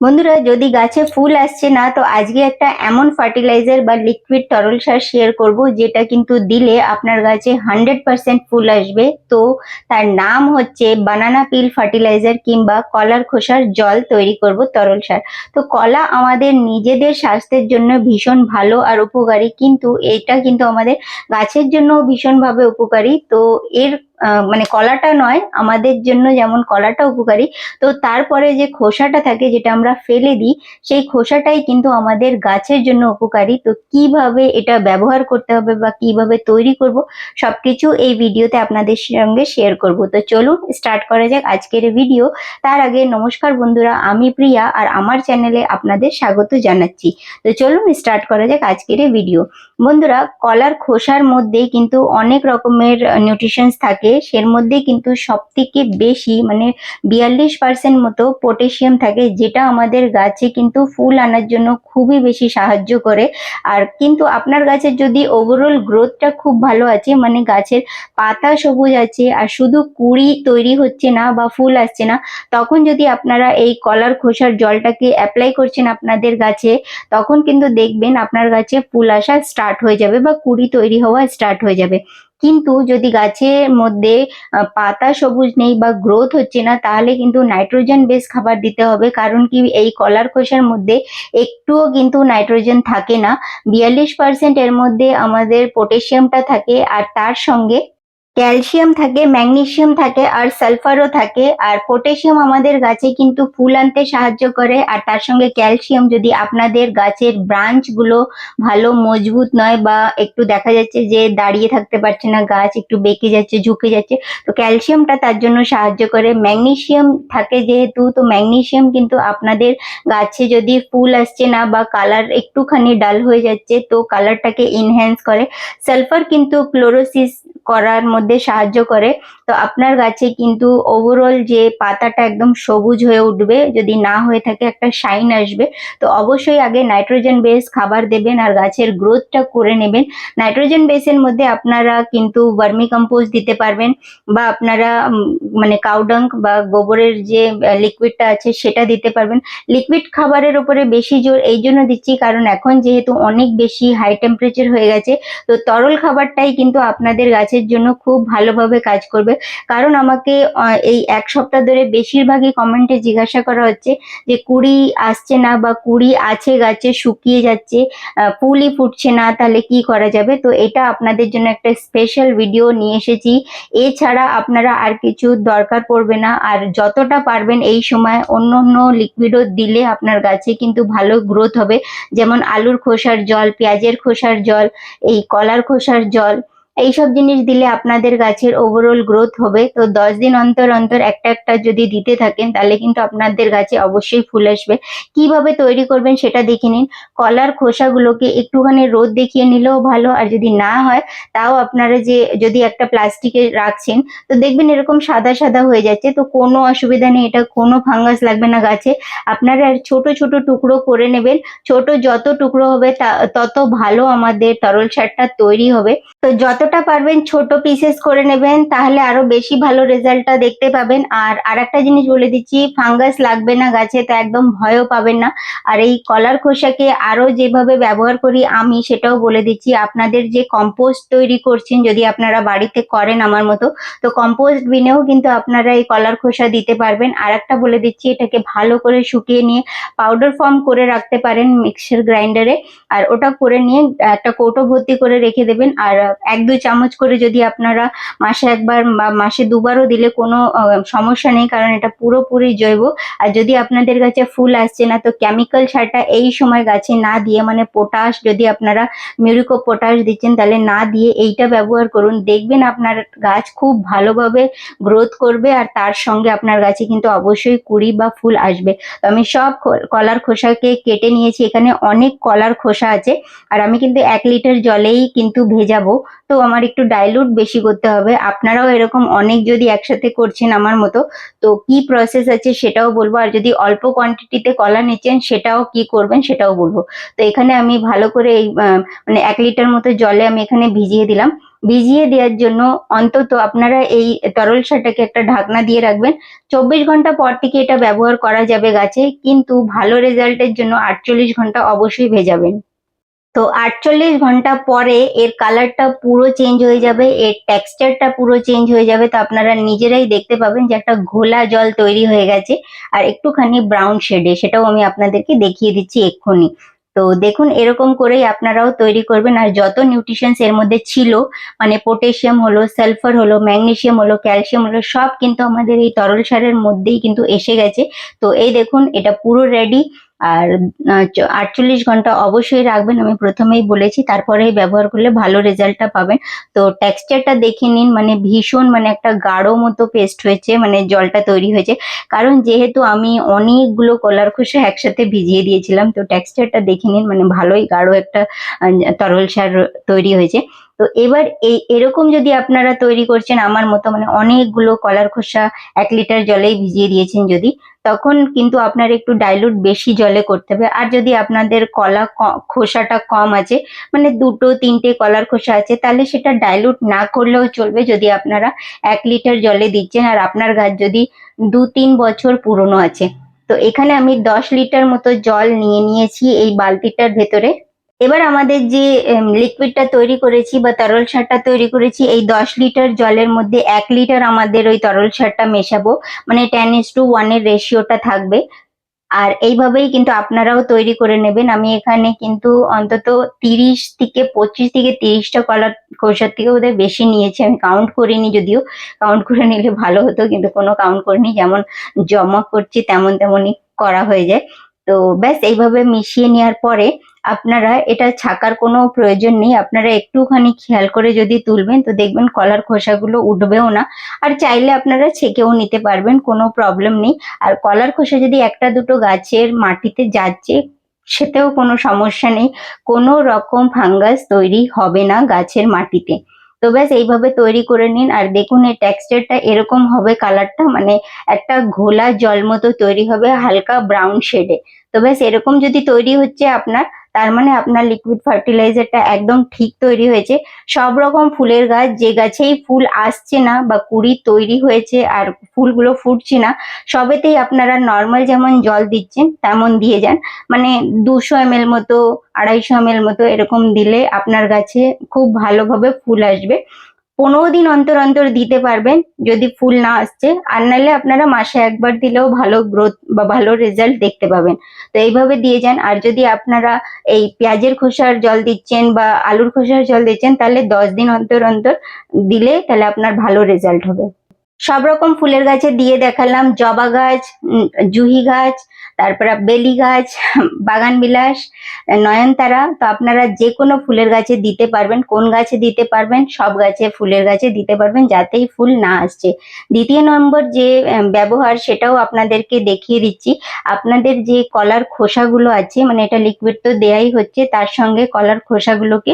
বন্ধুরা, যদি গাছে ফুল আসছে না, তো আজকে একটা এমন ফার্টিলাইজার বা লিকুইড তরল সার শেয়ার করব, যেটা কিন্তু দিলে আপনার গাছে হান্ড্রেড পার্সেন্ট ফুল আসবে। তো তার নাম হচ্ছে বানানা পিল ফার্টিলাইজার কিংবা কলার খোসার জল তৈরি করব তরল সার। তো কলা আমাদের নিজেদের স্বাস্থ্যের জন্য ভীষণ ভালো আর উপকারী, কিন্তু এটা কিন্তু আমাদের গাছের জন্য ভীষণভাবে উপকারী। তো এর মানে কলাটা নয়, আমাদের জন্য যেমন কলাটা উপকারী, তো তারপরে যে খোসাটা থাকে যেটা আমরা ফেলে দিই, সেই খোসাটাই কিন্তু আমাদের গাছের জন্য উপকারী। তো কীভাবে এটা ব্যবহার করতে হবে বা কীভাবে তৈরি করব, সবকিছু এই ভিডিওতে আপনাদের সঙ্গে শেয়ার করব। তো চলুন স্টার্ট করা যাক আজকের ভিডিও তার আগে নমস্কার বন্ধুরা, আমি প্রিয়া আর আমার চ্যানেলে আপনাদের স্বাগত জানাচ্ছি। তো চলুন স্টার্ট করা যাক আজকের ভিডিও বন্ধুরা, কলার খোসার মধ্যে কিন্তু অনেক রকমের নিউট্রিশনস থাকে। সের মধ্যে কিন্তু সব থেকে বেশি মানে বিয়াল্লিশ পার্সেন্ট মতো পটাশিয়াম থাকে, যেটা আমাদের গাছে কিন্তু ফুল আনার জন্য খুবই বেশি সাহায্য করে। আর কিন্তু আপনার গাছের যদি ওভারঅল গ্রোথটা খুব ভালো আছে মানে গাছের পাতা সবুজ আছে, আর শুধু কুড়ি তৈরি হচ্ছে না বা ফুল আসছে না, তখন যদি আপনারা এই কলার খোসার জলটাকে অ্যাপ্লাই করছেন আপনাদের গাছে, তখন কিন্তু দেখবেন আপনার গাছে ফুল আসা স্টার্ট হয়ে যাবে বা কুড়ি তৈরি হওয়া স্টার্ট হয়ে যাবে। কিন্তু যদি গাছের মধ্যে পাতা সবুজ নেই বা গ্রোথ হচ্ছে না, তাহলে কিন্তু নাইট্রোজেন বেস খাবার দিতে হবে। কারণ কি, এই কলার খোসার মধ্যে একটুও কিন্তু নাইট্রোজেন থাকে না। বিয়াল্লিশ পার্সেন্ট এর মধ্যে আমাদের পটাশিয়ামটা থাকে, আর তার সঙ্গে ক্যালসিয়াম থাকে, ম্যাগনেসিয়াম থাকে, আর সালফারও থাকে। আর পটাশিয়াম আমাদের গাছে কিন্তু ফুল আনতে সাহায্য করে। আর তার সঙ্গে ক্যালসিয়াম যদি আপনাদের গাছের ব্রাঞ্চগুলো ভালো মজবুত নয় বা একটু দেখা যাচ্ছে যে দাঁড়িয়ে থাকতে পারছে না, গাছ একটু বেঁকে যাচ্ছে, ঝুঁকে যাচ্ছে, তো ক্যালসিয়ামটা তার জন্য সাহায্য করে। ম্যাগনেসিয়াম থাকে যেহেতু, তো ম্যাগনেসিয়াম কিন্তু আপনাদের গাছে যদি ফুল আসছে না বা কালার একটুখানি ডাল হয়ে যাচ্ছে, তো কালারটাকে ইনহ্যান্স করে। সালফার কিন্তু ক্লোরোসিস করার মধ্যে সাহায্য করে। তো আপনার গাছে কিন্তু ওভারঅল যে পাতাটা একদম সবুজ হয়ে উঠবে, যদি না হয়ে থাকে একটা শাইন আসবে। তো অবশ্যই আগে নাইট্রোজেন বেস খাবার দেবেন আর গাছের গ্রোথটা করে নেবেন। নাইট্রোজেন বেসের মধ্যে আপনারা কিন্তু ভার্মি কম্পোজ দিতে পারবেন বা আপনারা মানে কাউডাঙ্ক বা গোবরের যে লিকুইডটা আছে সেটা দিতে পারবেন। লিকুইড খাবারের উপরে বেশি জোর এই জন্য দিচ্ছি কারণ এখন যেহেতু অনেক বেশি হাই টেম্পারেচার হয়ে গেছে, তো তরল খাবারটাই কিন্তু আপনাদের গাছের জন্য খুব ভালোভাবে কাজ করবে। কারণ আমাকে এই এক সপ্তাহ ধরে বেশিরভাগই কমেন্টে জিজ্ঞাসা করা হচ্ছে যে, কুড়ি আসছে না বা কুড়ি আছে গাছে, শুকিয়ে যাচ্ছে ফুলই ফুটছে না, তাহলে কি করা যাবে? তো এটা আপনাদের জন্য একটা স্পেশাল ভিডিও নিয়ে এসেছি। এছাড়া আপনারা আর কিছু দরকার পড়বে না। আর যতটা পারবেন এই সময় অন্য অন্য লিকুইডও দিলে আপনার গাছে কিন্তু ভালো গ্রোথ হবে। যেমন আলুর খোসার জল, পেঁয়াজের খোসার জল, এই কলার খোসার জল এইসব জিনিস দিলে আপনাদের গাছের ওভারঅল গ্রোথ হবে। তো দশ দিন অন্তর অন্তর একটা একটা যদি দিতে থাকেন, তাহলে কিন্তু আপনাদের গাছে অবশ্যই ফুল আসবে। কীভাবে তৈরি করবেন সেটা দেখে নিন। কলার খোসাগুলোকে একটুখানি রোদ দেখিয়ে নিলেও ভালো, আর যদি না হয়, তাও আপনারা যে যদি একটা প্লাস্টিকে রাখছেন, তো দেখবেন এরকম সাদা সাদা হয়ে যাচ্ছে। তো কোনো অসুবিধা নেই, এটা কোনো ফাঙ্গাস লাগবে না গাছে। আপনারা আর ছোট ছোট টুকরো করে নেবেন। ছোট যত টুকরো হবে তত ভালো আমাদের তরল সারটা তৈরি হবে। তো যতটা পারবেন ছোট পিসেস করে নেবেন, তাহলে আরও বেশি ভালো রেজাল্টটা দেখতে পাবেন। আর আরেকটা জিনিস বলে দিচ্ছি ফাঙ্গাস লাগবে না গাছে, তো একদম ভয়ও পাবেন না। আর এই কলার খোসাকে আরও যেভাবে ব্যবহার করি, আমি সেটাও বলে দিচ্ছি। আপনাদের যে কম্পোস্ট তৈরি করছেন, যদি আপনারা বাড়িতে করেন আমার মতো, তো কম্পোস্ট বিনেও কিন্তু আপনারা এই কলার খোসা দিতে পারবেন। আর একটা বলে দিচ্ছি, এটাকে ভালো করে শুকিয়ে নিয়ে পাউডার ফর্ম করে রাখতে পারেন মিক্সার গ্রাইন্ডারে আর ওটা করে নিয়ে একটা কৌটো ভর্তি করে রেখে দেবেন। আর এক, দুই চামচ করে যদি আপনারা মাসে একবার বা মাসে দুবারও দিলে কোনো সমস্যা নেই, কারণ এটা পুরোপুরি জৈব। আর যদি আপনাদের কাছে ফুল আসছে না, তো কেমিক্যাল সারটা এই সময় গাছে না দিয়ে মানে পটাশ যদি আপনারা মিউরিকো পটাশ দিচ্ছেন, তাহলে না দিয়ে এইটা ব্যবহার করুন। দেখবেন আপনার গাছ খুব ভালোভাবে গ্রোথ করবে, আর তার সঙ্গে আপনার গাছে কিন্তু অবশ্যই কুড়ি বা ফুল আসবে। তো আমি সব কলার খোসাকে কেটে নিয়েছি। এখানে অনেক কলার খোসা আছে, আর আমি কিন্তু এক লিটার জলেই কিন্তু ভেজাবো। তো আমার একটু ডাইলুট বেশি করতে হবে। আপনারাও এরকম অনেক যদি একসাথে করছেন আমার মতো, তো কি প্রসেস আছে সেটাও বলব। আর যদি অল্প কোয়ান্টিটিতে কলা নিচ্ছেন সেটাও কি করবেন সেটাও বলব। তো এখানে আমি ভালো করে এই মানে এক লিটার মতো জলে আমি এখানে ভিজিয়ে দিলাম। ভিজিয়ে দেওয়ার জন্য অন্তত আপনারা এই তরল সারটাকে একটা ঢাকনা দিয়ে রাখবেন। চব্বিশ ঘণ্টা পর থেকে এটা ব্যবহার করা যাবে গাছে, কিন্তু ভালো রেজাল্টের জন্য আটচল্লিশ ঘণ্টা অবশ্যই ভেজাবেন। তো আটচল্লিশ ঘণ্টা পরে এর কালারটা পুরো চেঞ্জ হয়ে যাবে, এর টেক্সচারটা পুরো চেঞ্জ হয়ে যাবে। তো আপনারা নিজেরাই দেখতে পাবেন যে একটা ঘোলা জল তৈরি হয়ে গেছে আর একটুখানি ব্রাউন শেডে সেটাও আমি আপনাদেরকে দেখিয়ে দিচ্ছি এক্ষুনি। তো দেখুন, এরকম করেই আপনারাও তৈরি করবেন। আর যত নিউট্রিশনস এর মধ্যে ছিল মানে পটাশিয়াম হলো সালফার হলো ম্যাগনেশিয়াম হলো ক্যালসিয়াম হলো, সব কিন্তু আমাদের এই তরল সারের মধ্যেই কিন্তু এসে গেছে। তো এই দেখুন, এটা পুরো রেডি আর আটচল্লিশ ঘণ্টা অবশ্যই রাখবেন। আমি প্রথমেই বলেছি, তারপরেই ব্যবহার করলে ভালো রেজাল্টটা পাবেন। তো টেক্সচারটা দেখে নিন মানে ভীষণ মানে একটা গাঢ় মতো পেস্ট হয়েছে মানে জলটা তৈরি হয়েছে। কারণ যেহেতু আমি অনেকগুলো কলার খোসা একসাথে ভিজিয়ে দিয়েছিলাম, তো টেক্সচারটা দেখে নিন মানে ভালোই গাঢ় একটা তরল সার তৈরি হয়েছে। তো এবার এই, এরকম যদি আপনারা তৈরি করছেন, আমার মতো মানে অনেকগুলো কলার খোসা এক লিটার জলেই ভিজিয়ে দিয়েছেন যদি, তখন কিন্তু আপনার একটু ডাইলুট বেশি জলে করতে হবে। আর যদি আপনাদের কলা খোসাটা কম আছে মানে দুটো, তিনটে কলার খোসা আছে, তাহলে সেটা ডাইলুট না করলেও চলবে যদি আপনারা এক লিটার জলে দিচ্ছেন। আর আপনার গাছ যদি দু তিন বছর পুরনো আছে। তো এখানে আমি দশ লিটার মতো জল নিয়ে নিয়েছি এই বালতিটার ভেতরে। এবার আমাদের যে লিকুইডটা তৈরি করেছি বা তরল সারটা তৈরি করেছি, এই দশ লিটার জলের মধ্যে এক লিটার আমাদের ওই তরল সারটা মেশাবো। মানে টেন ইস টু ওয়ানের রেশিওটা থাকবে। আর এইভাবেই কিন্তু আপনারাও তৈরি করে নেবেন। আমি এখানে কিন্তু অন্তত তিরিশ থেকে পঁচিশ থেকে তিরিশটা কলার খোসার থেকে বোধহয় বেশি নিয়েছি। আমি কাউন্ট করিনি যদিও। কাউন্ট করে নিলে ভালো হতো, কিন্তু কোনো কাউন্ট করিনি। যেমন জমা করছি, তেমন তেমনই করা হয়ে যায়। তো ব্যাস, এইভাবে মিশিয়ে নেওয়ার পরে আপনারা এটা ছাকার কোনো প্রয়োজন নেই। আপনারা একটুখানি খেয়াল করে যদি তুলবেন, তো দেখবেন কলার খোসাগুলো উঠবেও না। আর চাইলে আপনারা ছেঁকেও নিতে পারবেন, কোনো প্রবলেম নেই। আর কলার খোসা যদি একটা দুটো গাছের মাটিতে যাচ্ছে, সেতেও কোনো সমস্যা নেই। কোনো রকম ফাঙ্গাস তৈরি হবে না গাছের মাটিতে। তো ব্যাস, এইভাবে তৈরি করে নিন। আর দেখুন, এই টেক্সচারটা এরকম হবে কালারটা মানে একটা ঘোলা জল মতো তৈরি হবে, হালকা ব্রাউন শেডে। তো ব্যাস, এরকম যদি তৈরি হচ্ছে আপনার তার মানে আপনার লিকুইড ফার্টিলাইজারটা একদম ঠিক তৈরি হয়েছে। সব রকম ফুলের গাছ, যে গাছেই ফুল আসছে না বা কুড়ি তৈরি হয়েছে আর ফুলগুলো ফুটছে না, সবেতেই আপনারা নর্মাল যেমন জল দিচ্ছেন তেমন দিয়ে যান। মানে দুশো এম মতো, আড়াইশো এম মতো এরকম দিলে আপনার গাছে খুব ভালোভাবে ফুল আসবে। পনেরো দিন অন্তর অন্তর দিতে পারবেন যদি ফুল না আসছে। আর নাহলে আপনারা মাসে একবার দিলেও ভালো গ্রোথ বা ভালো রেজাল্ট দেখতে পাবেন। তো এইভাবে দিয়ে যান। আর যদি আপনারা এই পেঁয়াজের খোসার জল দিচ্ছেন বা আলুর খোসার জল দিচ্ছেন, তাহলে দশ দিন অন্তর অন্তর দিলে তাহলে আপনার ভালো রেজাল্ট হবে। সব রকম ফুলের গাছে দিয়ে দেখালাম, জবা গাছ জুহি গাছ, তারপরে বেলি গাছ, বাগান বিলাস, নয়নতারা। তো আপনারা যে কোনো ফুলের গাছে দিতে পারবেন, কোন গাছে দিতে পারবেন, সব গাছে ফুলের গাছে দিতে পারবেন, যাতেই ফুল না আসছে। দ্বিতীয় নম্বর যে ব্যবহার, সেটাও আপনাদেরকে দেখিয়ে দিচ্ছি। আপনাদের যে কলার খোসাগুলো আছে মানে এটা লিকুইড তো দেয়াই হচ্ছে, তার সঙ্গে কলার খোসাগুলোকে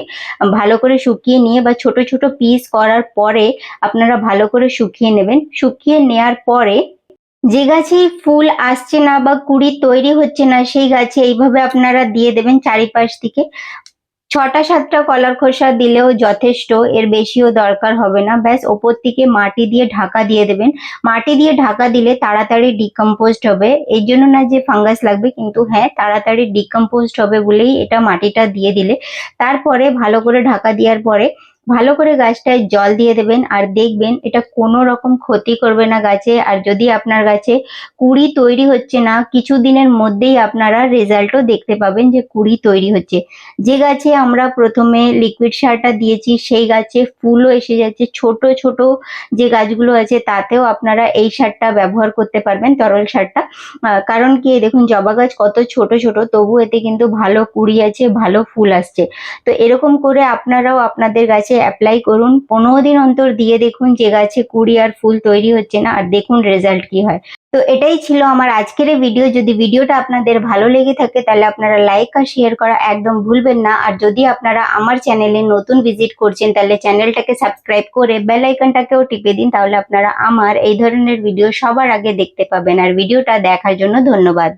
ভালো করে শুকিয়ে নিয়ে বা ছোট ছোট পিস করার পরে আপনারা ভালো করে শুকিয়ে নেবেন। শুকিয়ে নেয়ার পরে যে গাছে ফুল আসছে না বা কুড়ি তৈরি হচ্ছে না, সেই গাছে এইভাবে আপনারা দিয়ে দেবেন চারিপাশ থেকে। ছটা সাতটা কলার খোসা দিলেও যথেষ্ট, এর বেশিও দরকার হবে না। ব্যাস, ওপর থেকে মাটি দিয়ে ঢাকা দিয়ে দেবেন। মাটি দিয়ে ঢাকা দিলে তাড়াতাড়ি ডিকম্পোজড হবে। এই জন্য না যে ফাঙ্গাস লাগবে, কিন্তু হ্যাঁ তাড়াতাড়ি ডিকম্পোজড হবে বলেই এটা মাটিটা দিয়ে দিলে। তারপরে ভালো করে ঢাকা দেওয়ার পরে ভালো করে গাছটায় জল দিয়ে দেবেন আর দেখবেন এটা কোনো রকম ক্ষতি করবে না গাছে। আর যদি আপনার গাছে কুড়ি তৈরি হচ্ছে না, কিছু দিনের মধ্যেই আপনারা রেজাল্টও দেখতে পাবেন যে কুড়ি তৈরি হচ্ছে। যে গাছে আমরা প্রথমে লিকুইড সারটা দিয়েছি, সেই গাছে ফুলও এসে যাচ্ছে। ছোট ছোট যে গাছগুলো আছে, তাতেও আপনারা এই সারটা ব্যবহার করতে পারবেন, তরল সারটা। কারণ কি দেখুন, জবা গাছ কত ছোট ছোট তবু এতে কিন্তু ভালো কুড়ি আছে, ভালো ফুল আসছে। তো এরকম করে আপনারাও আপনাদের গাছে অ্যাপ্লাই করুন। পনেরো দিন অন্তর দিয়ে দেখুন যে গাছে কুড়ি আর ফুল তৈরি হচ্ছে না, আর দেখুন রেজাল্ট কি হয়। তো এটাই ছিল আমার আজকের ভিডিও যদি ভিডিওটা আপনাদের ভালো লেগে থাকে, তাহলে আপনারা লাইক আর শেয়ার করা একদম ভুলবেন না। আর যদি আপনারা আমার চ্যানেলে নতুন ভিজিট করছেন, তাহলে চ্যানেলটাকে সাবস্ক্রাইব করে বেল আইকনটাকেও টিপে দিন, তাহলে আপনারা আমার এই ধরনের ভিডিও সবার আগে দেখতে পাবেন। আর ভিডিওটা দেখার জন্য ধন্যবাদ।